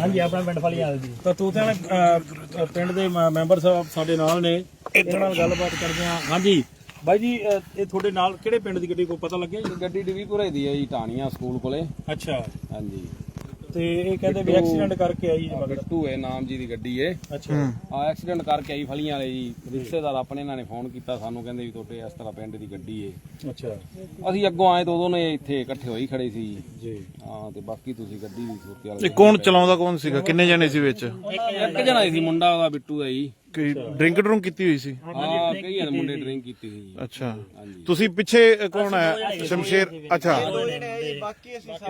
ਹਾਂਜੀ ਆਪਣਾ ਪਿੰਡ ਫਲੀ ਆਲ ਜੀ ਤਾਂ ਅਹ, ਅਹ, ਪਿੰਡ ਦੇ ਮੈਂਬਰ ਸਾਹਿਬ ਸਾਡੇ ਨਾਲ ਨੇ। ਇਹਨਾਂ ਨਾਲ ਗੱਲਬਾਤ ਕਰਦੇ ਹਾਂ। ਹਾਂਜੀ। ਬਾਈ ਜੀ ਇਹ ਤੁਹਾਡੇ ਨਾਲ ਕਿਹੜੇ ਪਿੰਡ ਦੀ ਗੱਡੀ ਕੋਈ ਪਤਾ ਲੱਗਿਆ ਜੀ? ਗੱਡੀ ਡਿਵੀਪੁਰੇ ਦੀ ਹੈ ਜੀ ਟਾਣੀਆਂ ਸਕੂਲ ਕੋਲੇ। ਅੱਛਾ। ਹਾਂਜੀ। ਤੇ ਇਹ ਕਹਿੰਦੇ ਵੀ ਐਕਸੀਡੈਂਟ ਕਰਕੇ ਆਈ ਜੀ ਮਗਰ। ਬਿੱਟੂ ਹੈ ਨਾਮ ਜੀ ਦੀ ਗੱਡੀ ਏ। ਅੱਛਾ। ਆ ਐਕਸੀਡੈਂਟ ਕਰਕੇ ਆਈ ਫਲੀਆਂ ਵਾਲੇ ਜੀ। ਰਿਸ਼ਤੇਦਾਰ ਆਪਣੇ ਇਹਨਾਂ ਨੇ ਫੋਨ ਕੀਤਾ ਸਾਨੂੰ ਕਹਿੰਦੇ ਵੀ ਤੁਹਾਡੇ ਇਸ ਤਰ੍ਹਾਂ ਪਿੰਡ ਦੀ ਗੱਡੀ ਏ। ਅੱਛਾ। ਅਸੀਂ ਅੱਗੋਂ ਆਏ ਤਾਂ ਉਦੋਂ ਨੇ ਇੱਥੇ ਇਕੱਠੇ ਹੋਈ ਖੜੇ ਸੀ। ਜੀ। ਹਾਂ ਤੇ ਬਾਕੀ ਤੁਸੀਂ ਗੱਡੀ ਦੀ ਸੂਰਤ ਹਾਲ ਇਹ ਕੌਣ ਚਲਾਉਂਦਾ ਕੌਣ ਸੀਗਾ? ਕਿੰਨੇ ਜਣੇ ਸੀ ਵਿੱਚ? ਇੱਕ ਜਣਾ ਸੀ ਮੁੰਡਾ ਉਹਦਾ ਬਿੱਟੂ ਦਾ ਜੀ। ਕੋਈ ਡਰਿੰਕ ਡਰੂੰਕ ਕੀਤੀ ਹੋਈ ਸੀ? ਹਾਂ ਕਈ ਜਣੇ ਮੁੰਡੇ ਡਰਿੰਕ ਕੀਤੀ ਸੀ ਅੱਛਾ। ਤੁਸੀਂ ਪਿੱਛੇ ਕੌਣ ਹੈ? ਸ਼ਮਸ਼ੇਰ ਅੱਛਾ।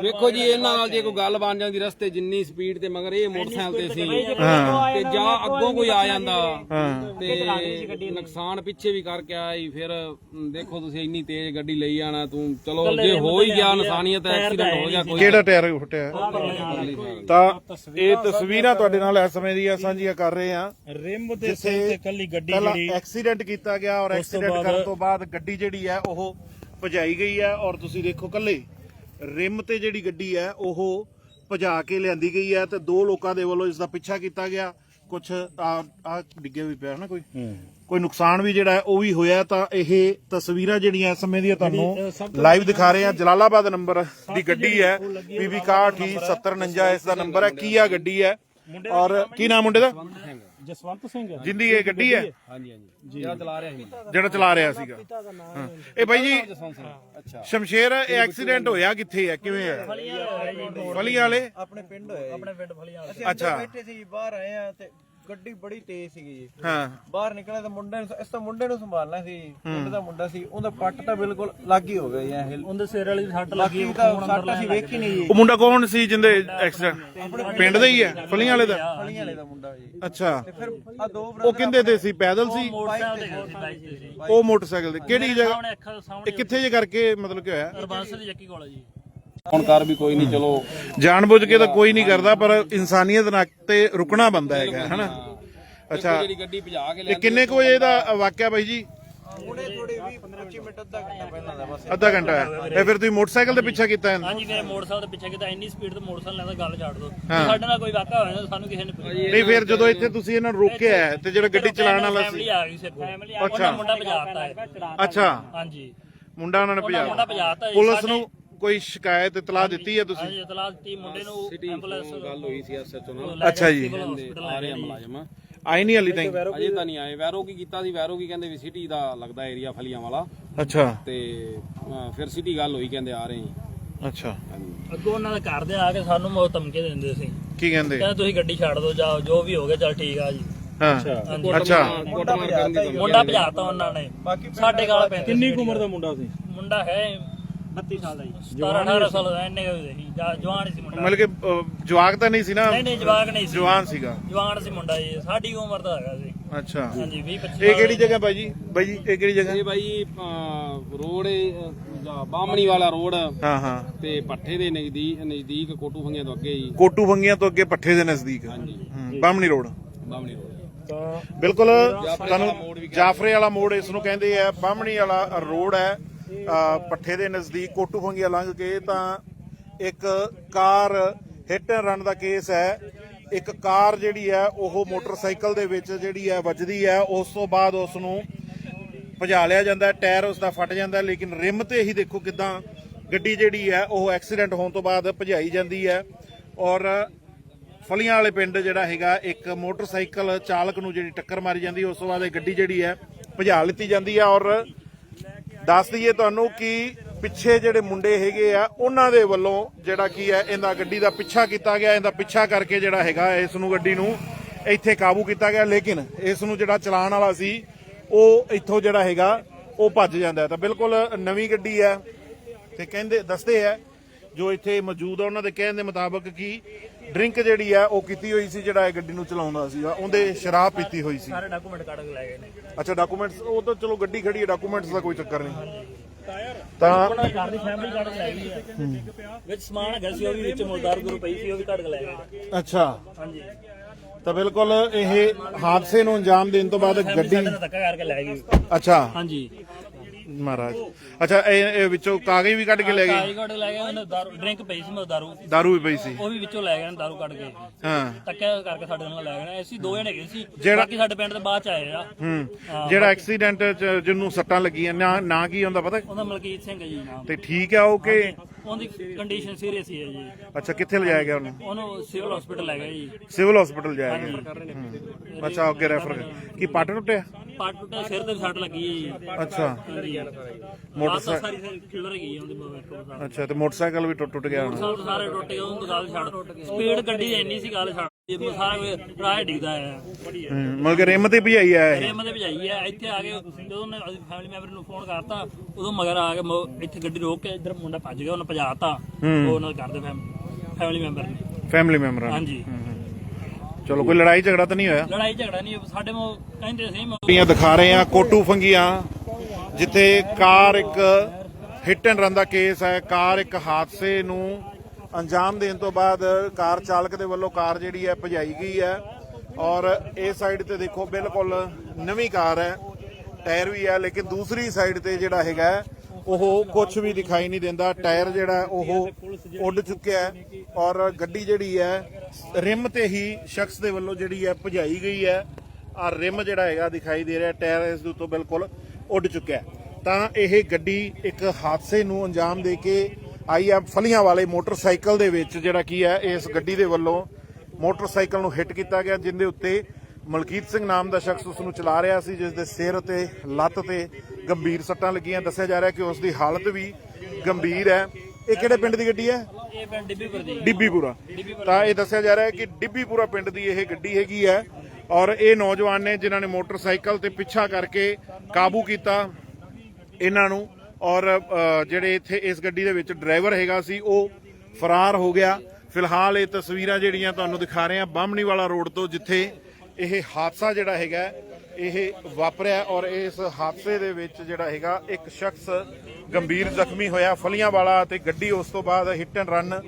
ਵੇਖੋ ਜੀ ਇਹਨਾਂ ਨਾਲ ਜੇ ਕੋਈ ਗੱਲ ਬਣ ਜਾਂਦੀ ਰਸਤੇ ਜਿੰਨੀ ਸਪੀਡ ਤੇ ਮਗਰ ਇਹ ਮੋਟਰਸਾਈਕਲ ਤੇ ਸੀ। ਹਾਂ। ਤੇ ਜਾਂ ਅੱਗੋਂ ਕੋਈ ਆ ਜਾਂਦਾ। ਤੇ ਨੁਕਸਾਨ ਪਿੱਛੇ ਵੀ ਕਰਕੇ ਆਈ ਫਿਰ ਦੇਖੋ ਤੁਸੀਂ ਇੰਨੀ ਤੇਜ਼ ਗੱਡੀ ਲਈ ਆਣਾ ਤੂੰ ਚਲੋ ਜੇ ਹੋ ਹੀ ਗਿਆ ਇਨਸਾਨੀਅਤ ਐਕਸੀਡੈਂਟ ਹੋ ਗਿਆ ਕੋਈ ਕਿਹੜਾ ਟਾਇਰ ਫੁੱਟਿਆ? ਤਾਂ ਇਹ ਤਸਵੀਰਾਂ ਤੁਹਾਡੇ ਨਾਲ ਇਸ ਸਮੇਂ ਦੀਆਂ ਸਾਂਝੀਆਂ ਕਰ ਰਹੇ ਹਾਂ। ਰਿਮ ਦੇ ਸਿਰ ਤੇ ਕੱਲੀ ਗੱਡੀ ਜਿਹੜੀ ਐਕਸੀਡੈਂਟ ਕੀਤਾ ਗਿਆ ਔਰ ਉਸ ਤੋਂ ਐਕਸੀਡੈਂਟ ਬਾਅਦ- ਕਰਨ ਤੋਂ ਬਾਅਦ ਗੱਡੀ ਜਿਹੜੀ ਹੈ ਉਹ ਭਜਾਈ ਗਈ ਹੈ ਔਰ ਤੁਸੀਂ ਦੇਖੋ ਕੱਲੇ ਰਿਮ ਤੇ ਜਿਹੜੀ ਗੱਡੀ ਹੈ ਉਹ ਭਜਾ ਕੇ ਲਿਆਂਦੀ ਗਈ ਹੈ ਤੇ ਦੋ ਲੋਕਾਂ ਦੇ ਵੱਲੋਂ ਇਸ ਦਾ ਪਿੱਛਾ ਕੀਤਾ ਗਿਆ। ਕੁਝ ਆ ਆ ਡਿੱਗੇ ਵੀ ਪਿਆ ਨਾ ਕੋਈ। ਹੂੰ। ਕੋਈ ਨੁਕਸਾਨ ਵੀ ਜਿਹੜਾ ਹੈ ਉਹ ਵੀ ਹੋਇਆ ਤਾਂ ਇਹ ਤਸਵੀਰਾਂ ਜਿਹੜੀਆਂ ਇਸ ਸਮੇਂ ਦੀਆਂ ਤੁਹਾਨੂੰ ਲਾਈਵ ਦਿਖਾ ਰਹੇ ਹਾਂ। ਜਲਾਲਾਬਾਦ ਨੰਬਰ ਦੀ ਗੱਡੀ ਹੈ ਬੀਬੀ 61 7049 ਇਸ ਦਾ ਨੰਬਰ ਹੈ। ਕੀਆ ਗੱਡੀ ਹੈ? ਔਰ ਕੀ ਨਾਮ ਮੁੰਡੇ ਦਾ? ਜਸਵੰਤ ਸਿੰਘ ਜਿੰਦੀ ਇਹ ਗੱਡੀ ਹੈ। ਹਾਂਜੀ ਹਾਂਜੀ। ਜਿਹੜਾ ਚਲਾ ਰਿਹਾ ਸੀ। ਜਿਹੜਾ ਚਲਾ ਰਿਹਾ ਸੀਗਾ। ਹਾਂ। ਇਹ ਬਾਈ ਜੀ ਅੱਛਾ। ਸ਼ਮਸ਼ੇਰ ਇਹ ਐਕਸੀਡੈਂਟ ਹੋਇਆ ਕਿੱਥੇ ਹੈ? ਕਿਵੇਂ ਹੈ? ਫਲੀ ਵਾਲੇ ਆਪਣੇ ਪਿੰਡ ਹੋਇਆ ਆਪਣੇ ਪਿੰਡ ਫਲੀ ਆਲ ਅਸੀਂ ਅੰਦਰ ਅੱਛਾ। ਬੈਠੇ ਸੀ ਬਾਹਰ ਆਏ ਆ ਤੇ ਗੱਡੀ ਬੜੀ ਤੇਜ਼ ਸੀਗੀ ਜੀ। ਹਾਂ। ਬਾਹਰ ਨਿਕਲੇ ਤਾਂ ਮੁੰਡੇ ਨੂੰ ਇਸ ਤਾਂ ਮੁੰਡੇ ਨੂੰ ਸੰਭਾਲਣਾ ਸੀ। ਪਿੰਡ ਦਾ ਮੁੰਡਾ ਸੀ ਉਹਦਾ ਪੱਟ ਤਾਂ ਬਿਲਕੁਲ ਲੱਗ ਹੀ ਹੋ ਗਿਆ ਜੀ ਐ ਉਹਦੇ ਸਿਰ ਵਾਲੀ ਸੱਟ ਲੱਗੀ ਤਾਂ ਸੱਟ ਅਸੀਂ ਵੇਖੀ ਨਹੀਂ ਜੀ। ਉਹ ਮੁੰਡਾ ਕੌਣ ਸੀ ਜਿੰਦੇ ਐਕਸੀਡੈਂਟ ਪਿੰਡ ਦਾ ਹੀ ਹੈ ਫਲੀਆਂ ਵਾਲੇ ਦਾ? ਫਲੀਆਂ ਵਾਲੇ ਦਾ ਮੁੰਡਾ ਜੀ। ਅੱਛਾ। ਤੇ ਫਿਰ ਆ ਦੋ ਉਹ ਕਿੰਦੇ ਤੇ ਸੀ? ਪੈਦਲ ਸੀ? ਉਹ ਮੋਟਰਸਾਈਕਲ ਤੇ ਕਿਹੜੀ ਜਗ੍ਹਾ? ਦੇ ਇਹ ਕਿੱਥੇ ਜੇ ਕਰਕੇ ਮਤਲਬ ਕਿ ਹੋਇਆ? ਰਬਾਂਸ ਦੀ ਜੱਕੀ ਕੋਲ ਜੀ। ਹੁਣ ਕਰ ਵੀ ਕੋਈ ਨਹੀਂ ਚਲੋ। ਜਾਣਬੁੱਝ ਕੇ ਤਾਂ ਕੋਈ ਨਹੀਂ ਕਰਦਾ ਪਰ ਇਨਸਾਨੀਅਤ ਨਾਲ ਤੇ ਰੁਕਣਾ ਬੰਦਾ ਹੈਗਾ ਹਨਾ? ਅੱਛਾ ਜਿਹੜੀ ਗੱਡੀ ਭਜਾ ਕੇ ਇਹ ਕਿੰਨੇ ਕੁ ਵਜੇ ਦਾ ਵਾਕਿਆ ਬਾਈ ਜੀ? ਹੁਣੇ ਥੋੜੀ 20 25 ਮਿੰਟ ਅੱਧਾ ਘੰਟਾ ਪਹਿਲਾਂ ਦਾ ਬਸ। ਅੱਧਾ ਘੰਟਾ ਹੈ। ਇਹ ਫਿਰ ਤੁਸੀਂ ਮੋਟਰਸਾਈਕਲ ਦੇ ਪਿੱਛੇ ਕੀਤਾ ਹੈ ਹਾਂਜੀ ਮੇਰੇ ਮੋਟਰਸਾਈਕਲ ਦੇ ਪਿੱਛੇ ਕਿਤਾ ਇੰਨੀ ਸਪੀਡ ਤੇ ਮੋਟਰਸਾਈਕਲ ਲੈਂਦਾ ਗੱਲ ਛੱਡ ਦੋ। ਸਾਡੇ ਨਾਲ ਕੋਈ ਵਾਕਾ ਹੋਇਆ ਤਾਂ ਸਾਨੂੰ ਕਿਸੇ ਨੇ ਪੁੱਛਿਆ। ਨਹੀਂ ਫਿਰ ਜਦੋਂ ਇੱਥੇ ਤੁਸੀਂ ਇਹਨਾਂ ਨੂੰ ਰੋਕਿਆ ਹੈ ਤੇ ਜਿਹੜਾ ਗੱਡੀ ਚਲਾਉਣ ਵਾਲਾ ਫੈਮਿਲੀ ਸੀ। ਆ ਗਈ ਸੀ ਫੈਮਿਲੀ ਆ ਗਈ ਮੁੰਡਾ ਭਜਾਤਾ ਹੈ। ਅੱਛਾ। ਹਾਂਜੀ। ਮੁੰਡਾ ਉਹਨਾਂ ਨੇ ਮੁੰਡਾ ਭਜਾ ਭਜਾਤਾ ਜੀ। ਪੁਲਿਸ ਨੂੰ ਕੋਈ ਸ਼ਿਕਾਇਤ ਇਤਲਾਹ ਦਿੱਤੀ ਹੈ ਤੁਸੀਂ? ਹਾਂਜੀ ਇਤਲਾਹ ਦਿੱਤੀ। ਮੁੰਡੇ ਨੂੰ ਐਂਬੂਲੈਂਸ ਗੱਲ ਹੋਈ ਸੀ ਐਸਐਚਓ ਨਾਲ। ਅੱਛਾ ਜੀ। ਆ ਰਹੇ ਮੁਲਾਜ਼ਮ। ਆਈ ਨਹੀਂ ਹਾਲੀ ਤਾਈਂ? ਅਜੇ ਤਾਂ ਨਹੀਂ ਆਏ। ਵੈਰੋ ਕੀ ਕੀਤਾ ਸੀ? ਵੈਰੋ ਕੀ ਕਹਿੰਦੇ ਵੀ ਸਿਟੀ ਦਾ ਲੱਗਦਾ ਏਰੀਆ ਫਲੀਆਂ ਵਾਲਾ। ਅੱਛਾ। ਤੇ ਫਿਰ ਸਿਟੀ ਗੱਲ ਹੋਈ ਕਹਿੰਦੇ ਆ ਰਹੇ ਹਾਂ। ਅੱਛਾ। ਅੱਗੋਂ ਉਹਨਾਂ ਦੇ ਘਰ ਦੇ ਆ ਕੇ ਸਾਨੂੰ ਮੌਤ ਧਮਕੇ ਦਿੰਦੇ ਸੀ। ਕੀ ਕਹਿੰਦੇ? ਕਹਿੰਦੇ ਤੁਸੀਂ ਗੱਡੀ ਛੱਡ ਦਿਓ ਜਾਓ। ਜੋ ਵੀ ਹੋ ਗਿਆ ਚਲ ਠੀਕ ਆ ਜੀ। ਹਾਂ। ਹਾਂਜੀ। ਅੱਛਾ। ਮੁੰਡਾ ਭਜਾਤਾ ਉਹਨਾਂ ਨੇ। ਬਾਕੀ ਸਾਡੇ ਗਾਲ ਪੈਂਦੇ ਕਿੰਨੀ ਉਮਰ ਦਾ ਮੁੰਡਾ ਸੀ? ਮੁੰਡਾ ਹੈ 32 ਸਾਲ ਦਾ ਜੀ। 17 18 ਸਾਲ ਦਾ ਇੰਨੇ ਕੁ ਸੀ। ਜਾਂ ਜਵਾਨ ਹੀ ਸੀ ਮੁੰਡਾ। ਮਤਲਬ ਕਿ ਅਹ, ਜਵਾਕ ਤਾਂ ਨਹੀਂ ਸੀ ਨਾ? ਨਹੀਂ ਨਹੀਂ ਜਵਾਕ ਨਹੀਂ ਸੀ। ਜਵਾਨ ਸੀਗਾ। ਜਵਾਨ ਸੀ ਮੁੰਡਾ ਜੀ। ਸਾਡੀ ਉਮਰ ਦਾ ਹੈਗਾ ਸੀ। ਅੱਛਾ। ਹਾਂਜੀ 20 25 ਇਹ ਕਿਹੜੀ ਜਗ੍ਹਾ ਬਾਈ ਜੀ? ਬਾਈ ਜੀ ਇਹ ਕਿਹੜੀ ਜਗ੍ਹਾ? ਇਹ ਬਾਈ ਅਹ, ਰੋਡ ਇਹ, ਅਹ, ਜਾਂ ਬਾਹਮਣੀ ਵਾਲਾ ਰੋਡ। ਹਾਂ ਹਾਂ। ਤੇ ਪੱਠੇ ਦੇ ਨਜ਼ਦੀਕ ਨਜ਼ਦੀਕ ਕੋਟੂ ਫੰਗੀਆਂ ਤੋਂ ਅੱਗੇ ਜੀ। ਕੋਟੂ ਬੰਗੀਆਂ ਤੋਂ ਅੱਗੇ ਪੱਠੇ ਦੇ ਨਜ਼ਦੀਕ। ਹਾਂਜੀ। ਹੂੰ, ਬਾਹਮਣੀ ਰੋਡ। ਬਾਹਮਣੀ ਰੋਡ। ਤਾਂ ਬਿਲਕੁਲ ਤੁਹਾਨੂੰ ਜਾਫਰੇ ਵਾਲਾ ਮੋੜ ਇਸ ਨੂੰ ਕਹਿੰਦੇ ਆ ਬਾਹਮਣੀ ਵਾਲਾ ਰੋਡ ਹੈ। ਪੱਠੇ ਦੇ ਨਜ਼ਦੀਕ ਕੋਟੂ ਫੰਗੀਆਂ ਲੰਘ ਕੇ ਤਾਂ ਇੱਕ ਕਾਰ ਹਿੱਟ ਐਂਡ ਰਨ ਦਾ ਕੇਸ ਹੈ। ਇੱਕ ਕਾਰ ਜਿਹੜੀ ਹੈ ਉਹ ਮੋਟਰਸਾਈਕਲ ਦੇ ਵਿੱਚ ਜਿਹੜੀ ਹੈ ਵੱਜਦੀ ਹੈ। ਉਸ ਤੋਂ ਬਾਅਦ ਉਸ ਨੂੰ ਭਜਾ ਲਿਆ ਜਾਂਦਾ ਟਾਇਰ ਉਸ ਦਾ ਫਟ ਜਾਂਦਾ ਲੇਕਿਨ ਰਿਮ ਤੇ ਹੀ ਦੇਖੋ ਕਿਦਾਂ ਗੱਡੀ ਜਿਹੜੀ ਹੈ ਉਹ ਐਕਸੀਡੈਂਟ ਹੋਣ ਤੋਂ ਬਾਅਦ ਭਜਾਈ ਜਾਂਦੀ ਹੈ। ਔਰ ਫਲੀਆਂ ਵਾਲੇ ਪਿੰਡ ਜਿਹੜਾ ਹੈਗਾ ਇੱਕ ਮੋਟਰਸਾਈਕਲ ਚਾਲਕ ਨੂੰ ਜਿਹੜੀ ਟੱਕਰ ਮਾਰੀ ਜਾਂਦੀ ਹੈ, ਉਸ ਤੋਂ ਬਾਅਦ ਇਹ ਗੱਡੀ ਜਿਹੜੀ ਹੈ ਭਜਾ ਲਿੱਤੀ ਜਾਂਦੀ ਹੈ। ਔਰ ਦੱਸ ਦਈਏ ਤੁਹਾਨੂੰ ਕਿ ਪਿੱਛੇ ਜਿਹੜੇ ਮੁੰਡੇ ਹੈਗੇ ਆ, ਉਹਨਾਂ ਦੇ ਵੱਲੋਂ ਜਿਹੜਾ ਕੀ ਹੈ, ਇਹਦਾ ਗੱਡੀ ਦਾ ਪਿੱਛਾ ਕੀਤਾ ਗਿਆ, ਇਹਦਾ ਪਿੱਛਾ ਕਰਕੇ ਜਿਹੜਾ ਹੈਗਾ ਇਸ ਨੂੰ ਗੱਡੀ ਨੂੰ ਇੱਥੇ ਕਾਬੂ ਕੀਤਾ ਗਿਆ। ਲੇਕਿਨ ਇਸ ਨੂੰ ਜਿਹੜਾ ਚਲਾਉਣ ਵਾਲਾ ਸੀ, ਉਹ ਇੱਥੋਂ ਜਿਹੜਾ ਹੈਗਾ, ਉਹ ਭੱਜ ਜਾਂਦਾ ਤਾਂ ਬਿਲਕੁਲ ਨਵੀਂ ਗੱਡੀ ਹੈ। ਤੇ ਕਹਿੰਦੇ, ਦੱਸਦੇ ਆ ਜੋ ਇੱਥੇ ਮੌਜੂਦ ਆ ਉਹਨਾਂ ਦੇ ਕਹਿਣ ਦੇ ਮੁਤਾਬਕ ਕਿ ਡਰਿੰਕ ਜਿਹੜੀ ਆ ਉਹ ਕੀਤੀ ਹੋਈ ਸੀ ਜਿਹੜਾ ਇਹ ਗੱਡੀ ਨੂੰ ਚਲਾਉਂਦਾ ਸੀਗਾ। ਉਹਦੇ ਸ਼ਰਾਬ ਪੀਤੀ ਹੋਈ ਸੀ। ਸਾਰੇ ਡਾਕੂਮੈਂਟ ਕੱਢ ਕੇ ਲੈ ਗਏ ਨੇ। ਅੱਛਾ ਡਾਕੂਮੈਂਟਸ ਉਹ ਤਾਂ ਚਲੋ ਗੱਡੀ ਖੜੀ ਹੈ ਡਾਕੂਮੈਂਟਸ ਦਾ ਕੋਈ ਚੱਕਰ ਨਹੀਂ। ਤਾਂ ਉਹਨਾਂ ਦੇ ਘਰ ਦੀ ਫੈਮਿਲੀ ਕੱਢ ਕੇ ਲੈ ਗਈ ਹੈ ਵਿੱਚ ਸਮਾਨ ਹੈਗਾ ਸੀ ਉਹ ਵੀ ਵਿੱਚ ਮੁਲਦਾਰ ਗੁਰੂ ਪਈ ਸੀ ਉਹ ਵੀ ਕੱਢ ਕੇ ਲੈ ਗਏ ਅੱਛਾ। ਹਾਂਜੀ। ਤਾਂ ਬਿਲਕੁਲ ਇਹ ਹਾਦਸੇ ਨੂੰ ਅੰਜਾਮ ਦੇਣ ਤੋਂ ਬਾਅਦ ਗੱਡੀ ਸਾਡੇ ਨਾਲ ਧੱਕਾ ਕਰਕੇ ਲੈ ਗਈ। ਅੱਛਾ। ਹਾਂਜੀ। ਮਹਾਰਾਜ। ਅੱਛਾ ਇਹ ਇਹ ਵਿੱਚੋਂ ਕਾਗਜ਼ ਵੀ ਕੱਢ ਕੇ ਲੈ ਗਏ? ਕੱਢ ਲੈ ਗਏ ਉਹਨੇ ਦਾਰੂ ਡਰਿੰਕ ਪਈ ਸੀ ਮੈਂ ਦਾਰੂ। ਦਾਰੂ ਵੀ ਪਈ ਸੀ। ਉਹ ਵੀ ਵਿੱਚੋਂ ਲੈ ਗਏ ਨੇ ਦਾਰੂ ਕੱਢ ਕੇ। ਹਾਂ। ਟੱਕਿਆ ਕਰਕੇ ਸਾਡੇ ਨਾਲ ਲੈ ਗਏ ਨੇ। ਅਸੀਂ ਦੋ ਜਣੇ ਗਏ ਸੀ। ਜਿਹੜਾ- ਬਾਕੀ ਸਾਡੇ ਪਿੰਡ ਦੇ ਬਾਅਦ ਚ ਆਏ ਆ। ਹੂੰ। ਜਿਹੜਾ ਐਕਸੀਡੈਂਟ ਚ ਜਿਹਨੂੰ ਸੱਟਾਂ ਲੱਗੀਆਂ ਨਾ ਨਾ ਕੀ ਹੁੰਦਾ ਪਤਾ? ਉਹਦਾ ਮਲਕੀਤ ਸਿੰਘ ਹੈ ਜੀ ਨਾਮ। ਤੇ ਠੀਕ ਆ ਉਹ ਕਿ ਉਹਦੀ ਕੰਡੀਸ਼ਨ ਸੀਰੀਅਸ ਹੀ ਹੈ ਜੀ। ਅੱਛਾ ਕਿੱਥੇ ਲਿਜਾਇਆ ਗਿਆ ਉਹਨੂੰ? ਉਹਨੂੰ ਸਿਵਲ ਹਸਪੀਟਲ ਲੈ ਗਏ ਜੀ। ਸਿਵਲ ਹਸਪੀਟਲ ਜਾਇਆ ਗਿਆ। ਹੂੰ। ਅੱਛਾ ਅੱਗੇ ਰੈਫਰ ਕੀ ਪੱਟ ਟੁੱਟਿਆ? ਪੱਟ ਟੁੱਟਿਆ ਸਿਰ ਤੇ ਵੀ ਸੱਟ ਲੱਗੀ ਹੈ ਜੀ। ਅੱਛਾ। ਮੋਟਰਸਾਈਕਲ ਮੋਟਰਸਾਈਕਲ ਸਾਰੀ ਸਾਰੀ ਖਿਲਰ ਗਈ ਹੈ ਉਹਦੇ ਬਾਬਾ ਅੱਛਾ ਤੇ ਮੋਟਰਸਾਈਕਲ ਵੀ ਟੁੱਟ ਟੁੱਟ ਗਿਆ ਹੁਣ। ਸਾਰੇ ਟੁੱਟ ਗਏ ਉਹਨੂੰ ਗੱਲ ਛੱਡ ਸਪੀਡ ਗੱਡੀ ਦੀ ਇੰਨੀ ਸੀ ਗੱਲ ਛੱਡ ਜੀ, ਸਾਰਾ ਕੁਝ ਰਾਹ ਡਿੱਗਦਾ ਹੂੰ, ਮਤਲਬ ਕਿ ਰਿਮ ਤੇ ਭਜਾਈ ਆ ਇਹ? ਰੇਮ ਦੇ ਭਜਾਈ ਹੈ ਇੱਥੇ ਆ ਕੇ ਜਦੋਂ ਉਹਨੇ ਫੈਮਿਲੀ ਮੈਂਬਰ ਨੂੰ ਫੋਨ ਕਰਤਾ ਉਦੋਂ ਮਗਰ ਆ ਕੇ ਮ- ਇੱਥੇ ਗੱਡੀ ਰੋਕ ਕੇ ਇੱਧਰ ਮੁੰਡਾ ਭੱਜ ਗਿਆ ਉਹਨੇ ਭਜਾਤਾ ਉਹ ਦੇ ਕਰਦੇ ਫੈਮਿਲੀ ਮੈਂਬਰ ਨੇ। ਫੈਮਿਲੀ ਮੈਂਬਰਾਂ ਨਾਲ। ਹਾਂਜੀ। ਚਲੋ ਕੋਈ ਲੜਾਈ ਝਗੜਾ ਤਾਂ ਨਹੀਂ ਹੋਇਆ? ਲੜਾਈ ਝਗੜਾ ਨਹੀਂ ਸਾਡੇ ਮੋ ਕਹਿੰਦੇ ਸੀ ਮ- ਪੀਆਂ ਦਿਖਾ ਰਹੇ ਆ ਕੋਟੂ ਫੰਗੀਆਂ ਜਿੱਥੇ ਕਾਰ ਇੱਕ ਹਿੱਟ ਐਂਡ ਰਨ ਦਾ ਕੇਸ ਹੈ। ਕਾਰ ਇੱਕ ਹਾਦਸੇ ਨੂੰ ਅੰਜਾਮ ਦੇਣ ਤੋਂ ਬਾਅਦ ਕਾਰ ਚਾਲਕ ਦੇ ਵੱਲੋਂ ਕਾਰ ਜਿਹੜੀ ਹੈ ਭਜਾਈ ਗਈ ਹੈ। ਔਰ ਇਸ ਸਾਈਡ ਤੇ ਦੇਖੋ ਬਿਲਕੁਲ ਨਵੀਂ ਕਾਰ ਹੈ। ਟਾਇਰ ਵੀ ਹੈ ਲੇਕਿਨ ਦੂਸਰੀ ਸਾਈਡ ਤੇ ਜਿਹੜਾ ਹੈਗਾ ਉਹ ਕੁਝ ਵੀ ਦਿਖਾਈ ਨਹੀਂ ਦਿੰਦਾ। ਟਾਇਰ ਜਿਹੜਾ ਉਹ ਉੱਡ ਚੁੱਕਿਆ ਔਰ ਗੱਡੀ ਜਿਹੜੀ ਹੈ ਰਿਮ ਤੇ ਹੀ ਸ਼ਖਸ ਦੇ ਵੱਲੋਂ ਜਿਹੜੀ ਹੈ ਭਜਾਈ ਗਈ ਹੈ ਆ ਰਿਮ ਜਿਹੜਾ ਹੈਗਾ ਦਿਖਾਈ ਦੇ ਰਿਹਾ ਟਾਇਰ ਇਸ ਦੇ ਉੱਤੋਂ ਬਿਲਕੁਲ ਉੱਡ ਚੁੱਕਿਆ ਤਾਂ ਇਹ ਗੱਡੀ ਇੱਕ ਹਾਦਸੇ ਨੂੰ ਅੰਜਾਮ ਦੇ ਕੇ ਆਈ ਆ ਫਲੀਆਂ ਵਾਲੇ ਮੋਟਰਸਾਈਕਲ ਦੇ ਵਿੱਚ, ਜਿਹੜਾ ਕੀ ਹੈ ਇਸ ਗੱਡੀ ਦੇ ਵੱਲੋਂ ਮੋਟਰਸਾਈਕਲ ਨੂੰ ਹਿੱਟ ਕੀਤਾ ਗਿਆ, ਜਿੰਦੇ ਉੱਤੇ ਮਲਕੀਤ ਸਿੰਘ ਨਾਮ ਦਾ ਸ਼ਖਸ ਉਸ ਨੂੰ ਚਲਾ ਰਿਹਾ ਸੀ ਜਿਸ ਦੇ ਸਿਰ ਤੇ, ਲੱਤ ਤੇ ਗੰਭੀਰ ਸੱਟਾਂ ਲੱਗੀਆਂ। ਦੱਸਿਆ ਜਾ ਰਿਹਾ ਕਿ ਉਸ ਦੀ ਹਾਲਤ ਵੀ ਗੰਭੀਰ ਹੈ ਇਹ ਕਿਹੜੇ ਪਿੰਡ ਦੀ ਗੱਡੀ ਹੈ? ਇਹ ਪਿੰਡ ਡਿੱਬੀਪੁਰ ਦੀ। ਡਿੱਬੀਪੁਰਾ। ਤਾਂ ਇਹ ਦੱਸਿਆ ਜਾ ਰਿਹਾ ਹੈ ਕਿ ਡਿੱਬੀਪੁਰਾ ਪਿੰਡ ਦੀ ਇਹ ਗੱਡੀ ਹੈਗੀ ਹੈ ਔਰ ਇਹ ਨੌਜਵਾਨ ਨੇ ਜਿਨ੍ਹਾਂ ਨੇ ਮੋਟਰਸਾਈਕਲ ਤੇ ਪਿੱਛਾ ਕਰਕੇ ਕਾਬੂ ਕੀਤਾ ਇਹਨਾਂ ਨੂੰ ਔਰ ਜਿਹੜੇ ਇੱਥੇ ਇਸ ਗੱਡੀ ਦੇ ਵਿੱਚ ਡਰਾਈਵਰ ਹੈਗਾ ਸੀ ਉਹ ਫਰਾਰ ਹੋ ਗਿਆ। ਫਿਲਹਾਲ ਇਹ ਤਸਵੀਰਾਂ ਜਿਹੜੀਆਂ ਤੁਹਾਨੂੰ ਦਿਖਾ ਰਹੇ ਹਾਂ ਬਾਹਮਣੀ ਵਾਲਾ ਰੋਡ ਤੋਂ ਜਿੱਥੇ ਇਹ ਹਾਦਸਾ ਜਿਹੜਾ ਹੈਗਾ ਇਹ ਵਾਪਰਿਆ ਔਰ ਇਸ ਹਾਦਸੇ ਦੇ ਵਿੱਚ ਜਿਹੜਾ ਹੈਗਾ ਇੱਕ ਸ਼ਖਸ ਗੰਭੀਰ ਜ਼ਖਮੀ ਹੋਇਆ ਫਲੀਆਂ ਵਾਲਾ ਤੇ ਗੱਡੀ ਉਸ ਤੋਂ ਬਾਅਦ ਹਿੱਟ ਐਂਡ ਰਨ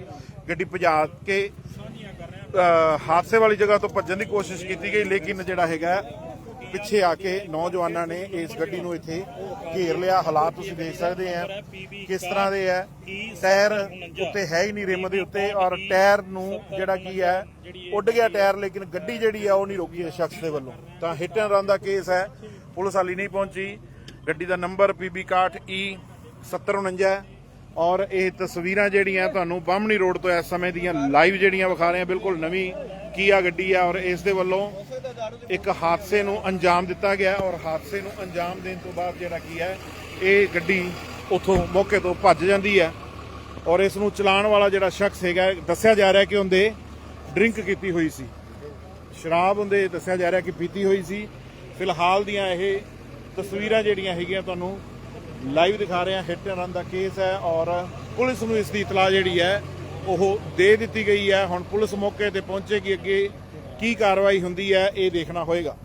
ਗੱਡੀ ਭਜਾ ਕੇ ਅ, ਹਾਦਸੇ ਵਾਲੀ ਜਗ੍ਹਾ ਤੋਂ ਭੱਜਣ ਦੀ ਕੋਸ਼ਿਸ਼ ਕੀਤੀ ਗਈ ਲੇਕਿਨ ਜਿਹੜਾ ਹੈਗਾ ਪਿੱਛੇ ਆ ਕੇ ਨੌਜਵਾਨਾਂ ਨੇ ਇਸ ਗੱਡੀ ਨੂੰ ਇੱਥੇ ਘੇਰ ਲਿਆ। ਹਾਲਾਤ ਤੁਸੀਂ ਦੇਖ ਸਕਦੇ ਆ, ਕਿਸ ਤਰ੍ਹਾਂ ਦੇ ਹੈ ਟਾਇਰ ਉੱਤੇ ਹੈ ਹੀ ਨਹੀਂ ਰਿਮ ਦੇ ਉੱਤੇ ਔਰ ਟਾਇਰ ਨੂੰ ਜਿਹੜਾ ਕੀ ਹੈ ਉੱਡ ਗਿਆ ਟਾਇਰ, ਲੇਕਿਨ ਗੱਡੀ ਜਿਹੜੀ ਆ, ਉਹ ਨਹੀਂ ਰੋਕੀ ਇਸ ਸ਼ਖਸ ਦੇ ਵੱਲੋਂ। ਤਾਂ ਹਿੱਟ ਐਂਡ ਰਨ ਦਾ ਕੇਸ ਹੈ। ਪੁਲਿਸ ਹਾਲੀ ਨਹੀਂ ਪਹੁੰਚੀ। ਗੱਡੀ ਦਾ ਨੰਬਰ PB 61E 7049 ਹੈ ਔਰ ਇਹ ਤਸਵੀਰਾਂ ਜਿਹੜੀਆਂ ਤੁਹਾਨੂੰ ਬਾਹਮਣੀ ਰੋਡ ਤੋਂ ਇਸ ਸਮੇਂ ਦੀਆਂ ਲਾਈਵ ਜਿਹੜੀਆਂ ਵਿਖਾ ਰਹੇ ਆ ਬਿਲਕੁਲ ਨਵੀਂ ਕੀਆ ਗੱਡੀ ਆ ਔਰ ਇਸ ਦੇ ਵੱਲੋਂ ਇੱਕ ਹਾਦਸੇ ਨੂੰ ਅੰਜਾਮ ਦਿੱਤਾ ਗਿਆ ਔਰ ਹਾਦਸੇ ਨੂੰ ਅੰਜਾਮ ਦੇਣ ਤੋਂ ਬਾਅਦ ਜਿਹੜਾ ਕੀ ਹੈ, ਇਹ ਗੱਡੀ ਉਥੋਂ ਮੌਕੇ ਤੋਂ ਭੱਜ ਜਾਂਦੀ ਹੈ ਔਰ ਇਸ ਨੂੰ ਚਲਾਉਣ ਵਾਲਾ ਜਿਹੜਾ ਸ਼ਖਸ ਹੈਗਾ, ਦੱਸਿਆ ਜਾ ਰਿਹਾ ਕਿ ਉਹਦੇ ਡਰਿੰਕ ਕੀਤੀ ਹੋਈ ਸੀ। ਸ਼ਰਾਬ ਉਹਦੇ ਦੱਸਿਆ ਜਾ ਰਿਹਾ ਕਿ ਪੀਤੀ ਹੋਈ ਸੀ। ਫਿਲਹਾਲ ਦੀਆਂ ਇਹ ਤਸਵੀਰਾਂ ਜਿਹੜੀਆਂ ਹੈਗੀਆਂ ਤੁਹਾਨੂੰ ਲਾਈਵ ਦਿਖਾ ਰਹੇ ਹਾਂ ਹਿੱਟ ਰਨ ਦਾ ਕੇਸ ਹੈ ਔਰ ਪੁਲਿਸ ਨੂੰ ਇਸ ਦੀ ਇਤਲਾਹ ਜਿਹੜੀ ਹੈ ਉਹ ਦੇ ਦਿੱਤੀ ਗਈ ਹੈ। ਹੁਣ ਪੁਲਿਸ ਮੌਕੇ ਤੇ ਪਹੁੰਚੇਗੀ ਅੱਗੇ ਕੀ ਕਾਰਵਾਈ ਹੁੰਦੀ ਹੈ, ਇਹ ਦੇਖਣਾ ਹੋਏਗਾ।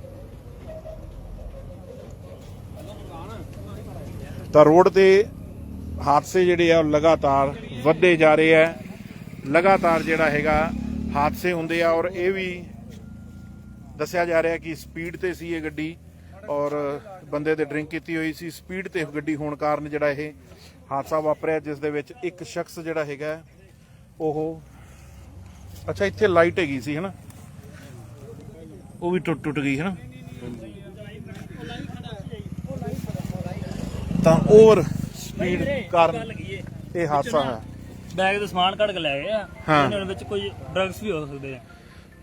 ਤਾਂ ਰੋਡ ਤੇ ਹਾਦਸੇ ਜਿਹੜੇ ਆ, ਉਹ ਲਗਾਤਾਰ ਵੱਧਦੇ ਜਾ ਰਹੇ ਆ ਲਗਾਤਾਰ ਜਿਹੜਾ ਹੈਗਾ, ਹਾਦਸੇ ਹੁੰਦੇ ਆ ਔਰ ਇਹ ਵੀ ਦੱਸਿਆ ਜਾ ਰਿਹਾ ਕਿ ਸਪੀਡ ਤੇ ਸੀ ਇਹ ਗੱਡੀ ਔਰ ਬੰਦੇ 'ਤੇ ਡਰਿੰਕ ਕੀਤੀ ਹੋਈ ਸੀ। ਸਪੀਡ ਤੇ ਗੱਡੀ ਹੋਣ ਕਾਰਨ ਜਿਹੜਾ ਇਹ ਹਾਦਸਾ ਵਾਪਰਿਆ, ਜਿਸ ਦੇ ਵਿੱਚ ਇੱਕ ਸ਼ਖਸ ਜਿਹੜਾ ਹੈਗਾ ਉਹ ਅੱਛਾ ਇੱਥੇ ਲਾਈਟ ਹੈਗੀ ਸੀ ਹਨਾ? ਉਹ ਵੀ ਟੁੱਟ ਟੁੱਟ ਗਈ ਹਨਾ? ਤਾਂ ਓਵਰ ਸਪੀਡ ਕਾਰਨ ਇਹ ਹਾਦਸਾ ਹੈ ਬੈਗ ਦੇ ਸਮਾਨ ਕੱਢ ਕੇ ਲੈ ਗਏ ਆ। ਹਾਂ। ਇਹਨਾਂ ਵਿੱਚ ਕੋਈ ਡਰੱਗਸ ਵੀ ਹੋ ਸਕਦੇ ਆ।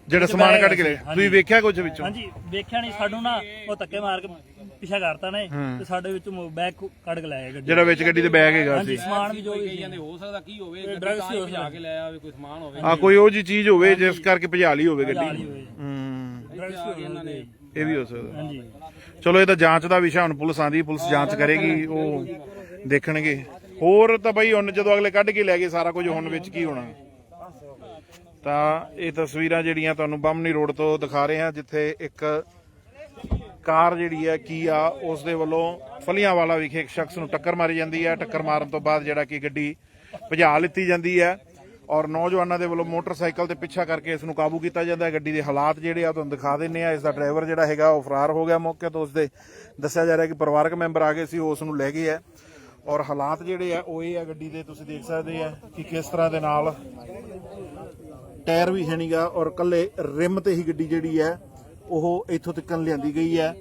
ਜਿਹੜਾ ਸਮਾਨ ਕੱਢ ਕੇ ਲੈ ਤੁਸੀਂ ਵੇਖਿਆ ਕੁਝ ਵਿੱਚੋਂ? ਹਾਂਜੀ ਵੇਖਿਆ ਨਹੀਂ ਸਾਨੂੰ ਨਾ ਉਹ ਧੱਕੇ ਮਾਰ ਕੇ ਪਿੱਛਾ ਕਰਤਾ ਨੇ ਤੇ ਸਾਡੇ ਵਿੱਚ ਬੈਗ ਕੱਢ ਕੇ ਲੈ ਗਏ ਗੱਡੀ ਜਿਹੜਾ ਵਿੱਚ ਗੱਡੀ ਦੇ ਬੈਗ ਹੈਗਾ ਹਾਂਜੀ ਸੀ। ਸਮਾਨ ਵੀ ਜੋ ਵੀ ਸੀ। ਕਹਿੰਦੇ ਹੋ ਸਕਦਾ ਕੀ ਹੋਵੇ ਗੱਡੀ drugs ਤਾਂ ਹੀ ਹੋ ਹੀ ਭਜਾ ਕੇ ਲੈ ਆਵੇ ਕੋਈ ਸਮਾਨ ਹੋਵੇ। ਆ ਕੋਈ ਉਹ ਜੀ ਚੀਜ਼ ਹੋਵੇ ਜਿਸ ਕਰਕੇ ਭਜਾ ਲਈ ਹੋਵੇ ਗੱਡੀ। ਹੀ। ਹੋਏ ਹੂੰ ਡਰੱਗਸ ਵੀ ਸਕਦੇ ਇਹ ਵੀ ਹੋ ਸਕਦਾ। ਹਾਂਜੀ। ਚਲੋ ਇਹ ਤਾਂ ਜਾਂਚ ਦਾ ਵਿਸ਼ਾ ਹੁਣ ਪੁਲਿਸ ਆਂਦੀ ਪੁਲਿਸ ਜਾਂਚ ਕਰੇਗੀ ਉਹ ਦੇਖਣਗੇ। ਹੋਰ ਤਾਂ ਬਈ ਹੁਣ ਜਦੋਂ ਅਗਲੇ ਕੱਢ ਕੇ ਲੈ ਗਏ ਸਾਰਾ ਕੁਝ ਹੁਣ ਵਿੱਚ ਕੀ ਹੋਣਾ? ਤਾਂ ਇਹ ਤਸਵੀਰਾਂ ਜਿਹੜੀਆਂ ਤੁਹਾਨੂੰ ਬਾਹਮਣੀ ਰੋਡ ਤੋਂ ਦਿਖਾ ਰਹੇ ਹਾਂ ਜਿੱਥੇ ਇੱਕ ਕਾਰ ਜਿਹੜੀ ਹੈ ਕੀ ਆ ਉਸ ਦੇ ਵੱਲੋਂ ਫਲੀਆਂ ਵਾਲਾ ਵਿਖੇ ਇੱਕ ਸ਼ਖਸ ਨੂੰ ਟੱਕਰ ਮਾਰੀ ਜਾਂਦੀ ਹੈ। ਟੱਕਰ ਮਾਰਨ ਤੋਂ ਬਾਅਦ ਜਿਹੜਾ ਕਿ ਗੱਡੀ ਭਜਾ ਲਿੱਤੀ ਜਾਂਦੀ ਹੈ ਔਰ ਨੌਜਵਾਨਾਂ ਦੇ ਵੱਲੋਂ ਮੋਟਰਸਾਈਕਲ ਤੇ ਪਿੱਛਾ ਕਰਕੇ ਇਸ ਨੂੰ ਕਾਬੂ ਕੀਤਾ ਜਾਂਦਾ ਹੈ। ਗੱਡੀ ਦੇ ਹਾਲਾਤ ਜਿਹੜੇ ਆ, ਤੁਹਾਨੂੰ ਦਿਖਾ ਦਿੰਨੇ ਆ ਇਸ ਦਾ ਡਰਾਈਵਰ ਜਿਹੜਾ ਹੈਗਾ, ਉਹ ਫਰਾਰ ਹੋ ਗਿਆ ਮੌਕੇ ਤੋਂ। ਉਸਦੇ ਦੱਸਿਆ ਜਾ ਰਿਹਾ ਕਿ ਪਰਿਵਾਰਕ ਮੈਂਬਰ ਆ ਗਏ ਸੀ, ਉਹ ਉਸ ਨੂੰ ਲੈ ਗਏ ਆ ਔਰ ਹਾਲਾਤ ਜਿਹੜੇ ਆ, ਉਹ ਇਹ ਆ ਗੱਡੀ ਦੇ, ਤੁਸੀਂ ਦੇਖ ਸਕਦੇ ਆ ਕਿ ਕਿਸ ਤਰ੍ਹਾਂ ਦੇ ਨਾਲ ਟਾਇਰ ਵੀ ਹੈ ਨਹੀਂਗਾ ਔਰ ਕੱਲੇ ਰਿਮ ਤੇ ਹੀ ਗੱਡੀ ਜਿਹੜੀ ਹੈ ਉਹ ਇੱਥੋਂ ਤੱਕਨ ਲਿਆਂਦੀ ਗਈ ਹੈ।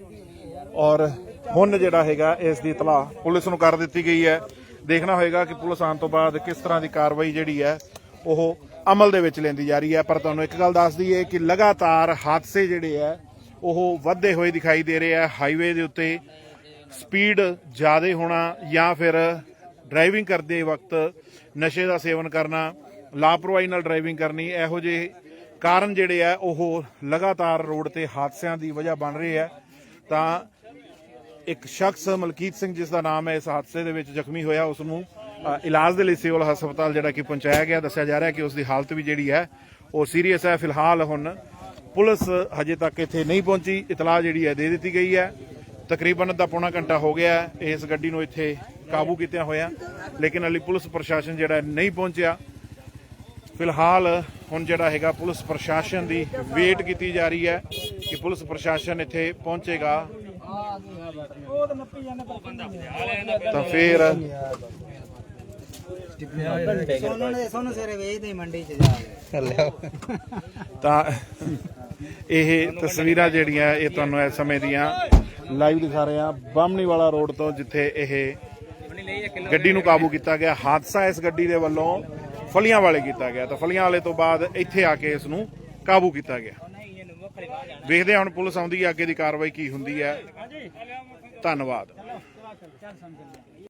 ਔਰ ਹੁਣ ਜਿਹੜਾ ਹੈਗਾ, ਇਸ ਦੀ ਇਤਲਾਹ ਪੁਲਿਸ ਨੂੰ ਕਰ ਦਿੱਤੀ ਗਈ ਹੈ। ਦੇਖਣਾ ਹੋਏਗਾ ਕਿ ਪੁਲਿਸ ਆਉਣ ਤੋਂ ਬਾਅਦ ਕਿਸ ਤਰ੍ਹਾਂ ਦੀ ਕਾਰਵਾਈ ਜਿਹੜੀ ਹੈ, ਉਹ ਅਮਲ ਦੇ ਵਿੱਚ ਲੈਂਦੀ ਜਾ ਰਹੀ ਹੈ। ਪਰ ਤੁਹਾਨੂੰ ਇੱਕ ਗੱਲ ਦੱਸ ਦਈਏ ਕਿ ਲਗਾਤਾਰ ਹਾਦਸੇ ਜਿਹੜੇ ਹੈ, ਉਹ ਵੱਧਦੇ ਹੋਏ ਦਿਖਾਈ ਦੇ ਰਹੇ ਆ ਹਾਈਵੇ ਦੇ ਉੱਤੇ ਸਪੀਡ ਜ਼ਿਆਦਾ ਹੋਣਾ ਜਾਂ ਫਿਰ ਡਰਾਈਵਿੰਗ ਕਰਦੇ ਵਕਤ ਨਸ਼ੇ ਦਾ ਸੇਵਨ ਕਰਨਾ, ਲਾਪਰਵਾਹੀ ਨਾਲ ਡਰਾਈਵਿੰਗ ਕਰਨੀ, ਇਹੋ ਜਿਹੇ ਕਾਰਨ ਜਿਹੜੇ ਆ, ਉਹ ਲਗਾਤਾਰ ਰੋਡ ਤੇ ਹਾਦਸਿਆਂ ਦੀ ਵਜ੍ਹਾ ਬਣ ਰਹੇ ਆ। ਤਾਂ ਇੱਕ ਸ਼ਖਸ ਮਲਕੀਤ ਸਿੰਘ, ਜਿਸ ਦਾ ਨਾਮ ਹੈ, ਇਸ ਹਾਦਸੇ ਦੇ ਵਿੱਚ ਜ਼ਖਮੀ ਹੋਇਆ। ਉਸ ਨੂੰ ਇਲਾਜ ਦੇ ਲਈ ਸਿਵਲ ਹਸਪਤਾਲ ਜਿਹੜਾ ਕਿ ਪਹੁੰਚਾਇਆ ਗਿਆ। ਦੱਸਿਆ ਜਾ ਰਿਹਾ ਕਿ ਉਸ ਦੀ ਹਾਲਤ ਵੀ ਜਿਹੜੀ ਹੈ, ਉਹ ਸੀਰੀਅਸ ਹੈ। ਫਿਲਹਾਲ ਹੁਣ ਪੁਲਿਸ ਹਜੇ ਤੱਕ ਇੱਥੇ ਨਹੀਂ ਪਹੁੰਚੀ। ਇਤਲਾਹ ਜਿਹੜੀ ਹੈ, ਦੇ ਦਿੱਤੀ ਗਈ ਹੈ। ਤਕਰੀਬਨ ਅੱਧਾ ਪੌਣਾ ਘੰਟਾ ਹੋ ਗਿਆ ਇਸ ਗੱਡੀ ਨੂੰ ਇੱਥੇ ਕਾਬੂ ਕੀਤਿਆਂ ਹੋਇਆ। ਲੇਕਿਨ ਹਾਲੇ ਪੁਲਿਸ ਪ੍ਰਸ਼ਾਸਨ ਜਿਹੜਾ ਨਹੀਂ ਪਹੁੰਚਿਆ। ਫਿਲਹਾਲ ਹੁਣ ਜਿਹੜਾ ਹੈਗਾ ਪੁਲਿਸ ਪ੍ਰਸ਼ਾਸਨ ਦੀ ਵੇਟ ਕੀਤੀ ਜਾ ਰਹੀ ਹੈ ਕਿ ਪੁਲਿਸ ਪ੍ਰਸ਼ਾਸਨ ਇੱਥੇ ਪਹੁੰਚੇਗਾ। ਤਾਂ ਫਿਰ ਤਾਂ ਇਹ ਤਸਵੀਰਾਂ ਜਿਹੜੀਆਂ ਇਹ ਤੁਹਾਨੂੰ ਇਸ ਸਮੇਂ ਦੀਆਂ ਲਾਈਵ ਦਿਖਾ ਰਹੇ ਆ ਬਾਮਣੀ ਵਾਲਾ ਰੋਡ ਤੋਂ ਜਿੱਥੇ ਇਹ ਗੱਡੀ ਨੂੰ ਕਾਬੂ ਕੀਤਾ ਗਿਆ। ਹਾਦਸਾ ਇਸ ਗੱਡੀ ਦੇ ਵੱਲੋਂ ਫਲੀਆਂ ਵਾਲੇ ਕੀਤਾ ਗਿਆ ਤਾਂ ਫਲੀਆਂ ਵਾਲੇ ਤੋਂ ਬਾਅਦ ਇੱਥੇ ਆ ਕੇ ਇਸ ਨੂੰ ਕਾਬੂ ਕੀਤਾ ਗਿਆ। ਵੇਖਦੇ ਹਾਂ ਹੁਣ ਪੁਲਿਸ ਆਉਂਦੀ ਹੈ, ਅੱਗੇ ਦੀ ਕਾਰਵਾਈ ਕੀ ਹੁੰਦੀ ਹੈ। ਧੰਨਵਾਦ।